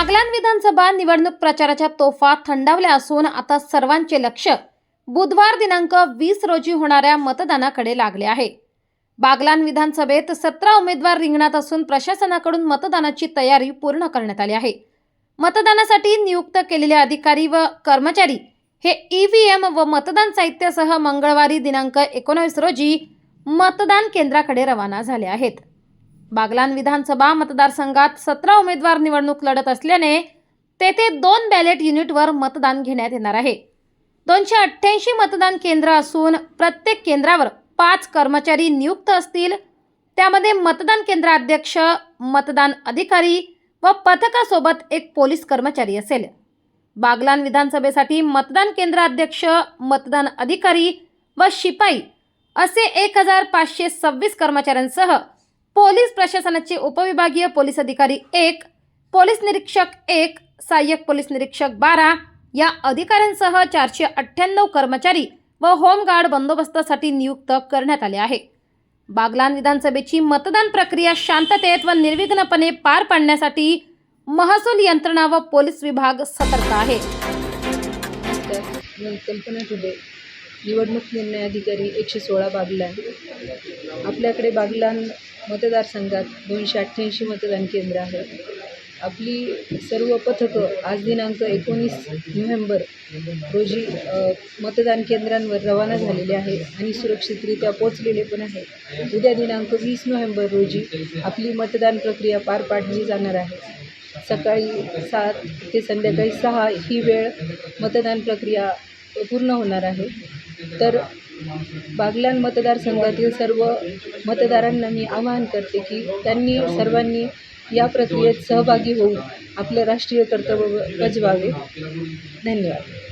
बागलान विधानसभा निवडणूक प्रचाराच्या तोफा थंडावल्या असून आता सर्वांचे लक्ष बुधवार दिनांक वीस रोजी होणाऱ्या मतदानाकडे लागले आहे. बागलान विधानसभेत सतरा उमेदवार रिंगणात असून प्रशासनाकडून मतदानाची तयारी पूर्ण करण्यात आली आहे. मतदानासाठी नियुक्त केलेले अधिकारी व कर्मचारी हे ईव्हीएम व मतदान साहित्यासह मंगळवारी दिनांक एकोणावीस रोजी मतदान केंद्राकडे रवाना झाले आहेत. बागलान विधानसभा मतदारसंघात सतरा उमेदवार निवडणूक लढत असल्याने तेथे दोन बॅलेट युनिटवर मतदान घेण्यात येणार आहे. दोनशे अठ्ठ्याऐंशी मतदान केंद्र असून प्रत्येक केंद्रावर पाच कर्मचारी नियुक्त असतील. त्यामध्ये मतदान केंद्र अध्यक्ष मतदान अधिकारी व पथकासोबत एक पोलीस कर्मचारी असेल. बागलान विधानसभेसाठी मतदान केंद्र अध्यक्ष मतदान अधिकारी व शिपाई असे एक हजार पाचशे सव्वीस कर्मचाऱ्यांसह पोलीस प्रशासनाचे उपविभागीय पोलीस अधिकारी एक पोलीस निरीक्षक एक सहाय्यक पोलीस निरीक्षक बारा या अधिकाऱ्यांसह चारशे अठ्ठ्याण्णव कर्मचारी व होमगार्ड बंदोबस्तासाठी नियुक्त करण्यात आले आहे. बागलान विधानसभेची मतदान प्रक्रिया शांततेत व निर्विघ्नपणे पार पाडण्यासाठी महसूल यंत्रणा व पोलीस विभाग सतर्क आहे. कल्पना दुबे निवडणूक निर्णय अधिकारी एकशे सोळा बागलान. आपल्याकडे बागलान मतदारसंघात दोनशे अठ्ठ्याऐंशी मतदान केंद्र आहेत. आपली सर्व पथकं आज दिनांक एकोणीस नोव्हेंबर रोजी मतदान केंद्रांवर रवाना झालेले आहे आणि सुरक्षितरित्या पोचलेले पण आहे. उद्या दिनांक वीस नोव्हेंबर रोजी आपली मतदान प्रक्रिया पार पाडली जाणार आहे. सकाळी सात ते संध्याकाळी सहा ही वेळ मतदान प्रक्रिया पूर्ण होणार आहे. तर बागलान मतदारसंघातील सर्व मतदारांना मी आवाहन करते की त्यांनी सर्वांनी या प्रक्रियेत सहभागी होऊन आपलं राष्ट्रीय कर्तव्य बजावावे धन्यवाद.